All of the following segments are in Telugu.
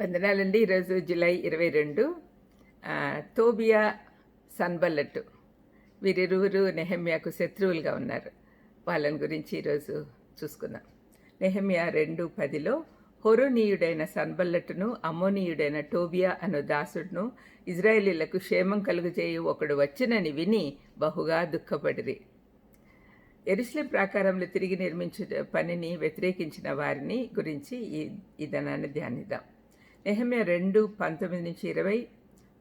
వందనాలండి ఈరోజు జూలై ఇరవై రెండు. తోబియా సన్బల్లట్టు. వీరిరువురు నెహమ్యాకు శత్రువులుగా ఉన్నారు. వాళ్ళని గురించి ఈరోజు చూసుకుందాం. నెహమ్యా రెండు పదిలో హొరోనీయుడైన సన్బల్లట్టును అమోనీయుడైన టోబియా అను దాసుడును ఇజ్రాయేలీలకు క్షేమం కలుగజేయు ఒకడు వచ్చినని విని బహుగా దుఃఖపడిరి. ఎరుస్లిం ప్రాకారంలో తిరిగి నిర్మించే పనిని వ్యతిరేకించిన వారిని గురించి ఈ ఈ ధనాన్ని ధ్యానిద్దాం. నెహమ్య రెండు పంతొమ్మిది నుంచి ఇరవై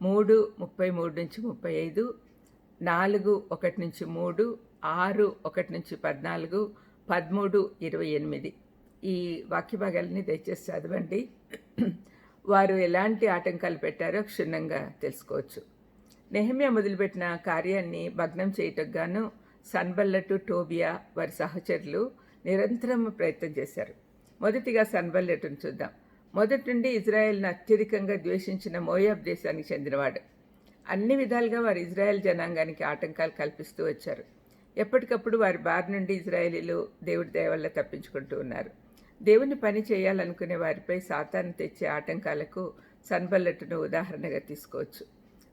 మూడు ముప్పై మూడు నుంచి ముప్పై ఐదు నాలుగు ఒకటి నుంచి మూడు ఆరు ఒకటి నుంచి పద్నాలుగు పదమూడు ఇరవై ఎనిమిది. ఈ వాక్య భాగాలని దయచేసి చదవండి. వారు ఎలాంటి ఆటంకాలు పెట్టారో క్షుణ్ణంగా తెలుసుకోవచ్చు. నెహమ్యా మొదలుపెట్టిన కార్యాన్ని భగ్నం చేయటం గాను సన్బల్లటు టోబియా వారి సహచరులు నిరంతరం ప్రయత్నం చేశారు. మొదటిగా సన్బల్లెటును చూద్దాం. మొదటి నుండి ఇజ్రాయెల్ను అత్యధికంగా ద్వేషించిన మోయాబ్ దేశానికి చెందినవాడు. అన్ని విధాలుగా వారు ఇజ్రాయెల్ జనాంగానికి ఆటంకాలు కల్పిస్తూ వచ్చారు. ఎప్పటికప్పుడు వారి బారి నుండి ఇజ్రాయేలీలు దేవుడి దయ వల్ల తప్పించుకుంటూ ఉన్నారు. దేవుని పని చేయాలనుకునే వారిపై సాతాను తెచ్చే ఆటంకాలకు సన్బల్లెట్ను ఉదాహరణగా తీసుకోవచ్చు.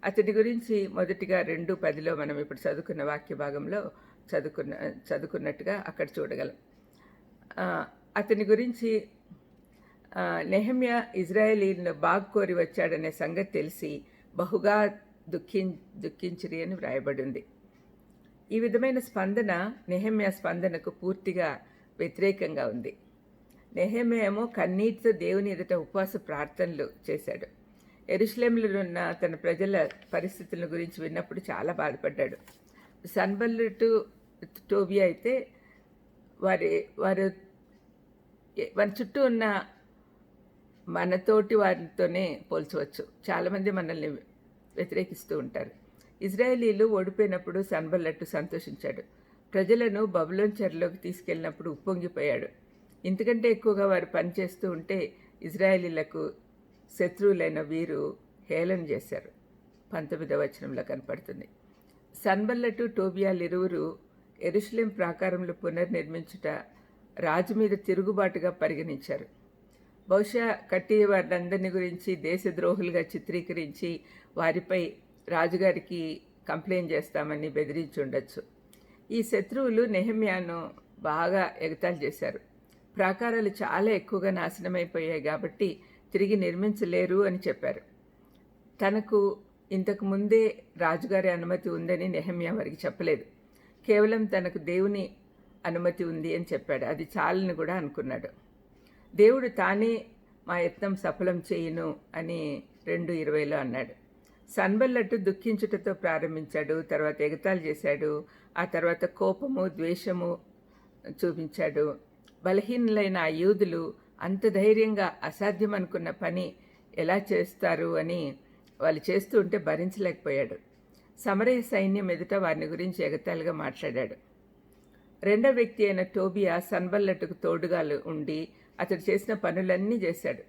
అతని గురించి మొదటిగా రెండు పదిలో మనం ఇప్పుడు చదువుకున్న వాక్య భాగంలో చదువుకున్న చదువుకున్నట్టుగా అక్కడ చూడగలం. అతని గురించి నెహమ్యా ఇజ్రాయేలీలను బాగ్కోరి వచ్చాడనే సంగతి తెలిసి బహుగా దుఃఖిం దుఃఖించిరి అని వ్రాయబడింది. ఈ విధమైన స్పందన నెహమ్యా స్పందనకు పూర్తిగా వ్యతిరేకంగా ఉంది. నెహమ్యా ఏమో కన్నీటితో దేవుని ఎదుట ఉపవాస ప్రార్థనలు చేశాడు. ఎరుషలేంలో ఉన్న తన ప్రజల పరిస్థితుల గురించి విన్నప్పుడు చాలా బాధపడ్డాడు. సన్బల్లుటు టోబీ అయితే వారి వారు వారి చుట్టూ ఉన్న మనతోటి వారితోనే పోల్చవచ్చు. చాలామంది మనల్ని వ్యతిరేకిస్తూ ఉంటారు. ఇజ్రాయేలీలు ఓడిపోయినప్పుడు సన్బల్లట్టు సంతోషించాడు. ప్రజలను బబులోన్ చెరలోకి తీసుకెళ్ళినప్పుడు ఉప్పొంగిపోయాడు. ఇంతకంటే ఎక్కువగా వారు పనిచేస్తూ ఉంటే ఇజ్రాయేలీలకు శత్రువులైన వీరు హేళన చేశారు. పంతొమ్మిదవ వచనంలో కనపడుతుంది. సన్బల్లటు టోబియాలు ఇరువురు ఎరుషలేం ప్రాకారంలో పునర్నిర్మించుట రాజు మీద తిరుగుబాటుగా పరిగణించారు. బహుశా కట్టి వారందరిని గురించి దేశద్రోహులుగా చిత్రీకరించి వారిపై రాజుగారికి కంప్లైంట్ చేస్తామని బెదిరించి ఉండొచ్చు ఈ శత్రువులు నెహమ్యాను బాగా ఎగతాలు చేశారు. ప్రాకారాలు చాలా ఎక్కువగా నాశనమైపోయాయి కాబట్టి తిరిగి నిర్మించలేరు అని చెప్పారు. తనకు ఇంతకు ముందే రాజుగారి అనుమతి ఉందని నెహమ్యా వారికి చెప్పలేదు. కేవలం తనకు దేవుని అనుమతి ఉంది అని చెప్పాడు. అది చాలని కూడా అనుకున్నాడు. దేవుడు తానే మా యత్నం సఫలం చేయును అని రెండు ఇరవైలో అన్నాడు. సన్బల్లట్టు దుఃఖించుటతో ప్రారంభించాడు తర్వాత ఎగతాళి చేశాడు ఆ తర్వాత కోపము ద్వేషము చూపించాడు. బలహీనులైన ఆ యూదులు అంత ధైర్యంగా అసాధ్యం అనుకున్న పని ఎలా చేస్తారు అని వాళ్ళు చేస్తూ ఉంటే భరించలేకపోయాడు. సమరయ సైన్యం ఎదుట వారిని గురించి ఎగతాలుగా మాట్లాడాడు. రెండో వ్యక్తి అయిన టోబియా సన్బల్లట్టుకు తోడుగా ఉండి అతడు చేసిన పనులన్నీ చేశాడు.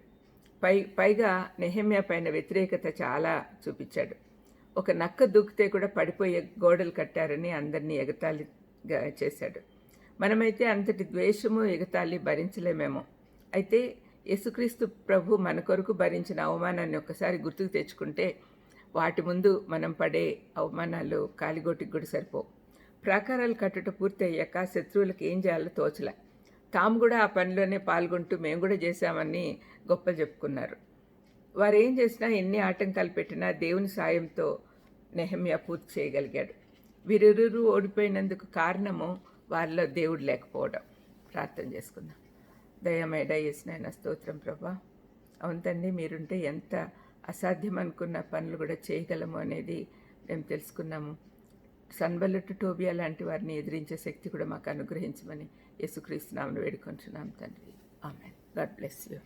పై పైగా నెహమ్యా పైన వ్యతిరేకత చాలా చూపించాడు. ఒక నక్క దూకితే కూడా పడిపోయే గోడలు కట్టారని అందరినీ ఎగతాళిగా చేశాడు. మనమైతే అంతటి ద్వేషము ఎగతాళి భరించలేమేమో. అయితే యేసుక్రీస్తు ప్రభు మన కొరకు భరించిన అవమానాన్ని ఒకసారి గుర్తుకు తెచ్చుకుంటే వాటి ముందు మనం పడే అవమానాలు కాలిగోటికి కూడా సరిపోవు. ప్రాకారాలు కట్టుట పూర్తి అయ్యాక శత్రువులకు ఏం చేయాలో తోచలే. తాము కూడా ఆ పనిలోనే పాల్గొంటూ మేము కూడా చేశామని గొప్ప చెప్పుకున్నారు. వారు ఏం చేసినా ఎన్ని ఆటంకాలు పెట్టినా దేవుని సాయంతో నెహమ్యా పూర్తి చేయగలిగాడు. వీరిరువురు ఓడిపోయినందుకు కారణము వారిలో దేవుడు లేకపోవడం. ప్రార్థన చేసుకుందాం. దయమేడ చేసిన స్తోత్రం ప్రభా. అవుతండి మీరుంటే ఎంత అసాధ్యం అనుకున్న పనులు కూడా చేయగలము అనేది మేము తెలుసుకున్నాము. సన్బల్లట్టు టోబియా లాంటి వారిని ఎదిరించే శక్తి కూడా మాకు అనుగ్రహించమని యేసుక్రీస్తునామను వేడుకుంటున్నాం తండ్రి. ఆమె గాడ్ బ్లెస్ యూ.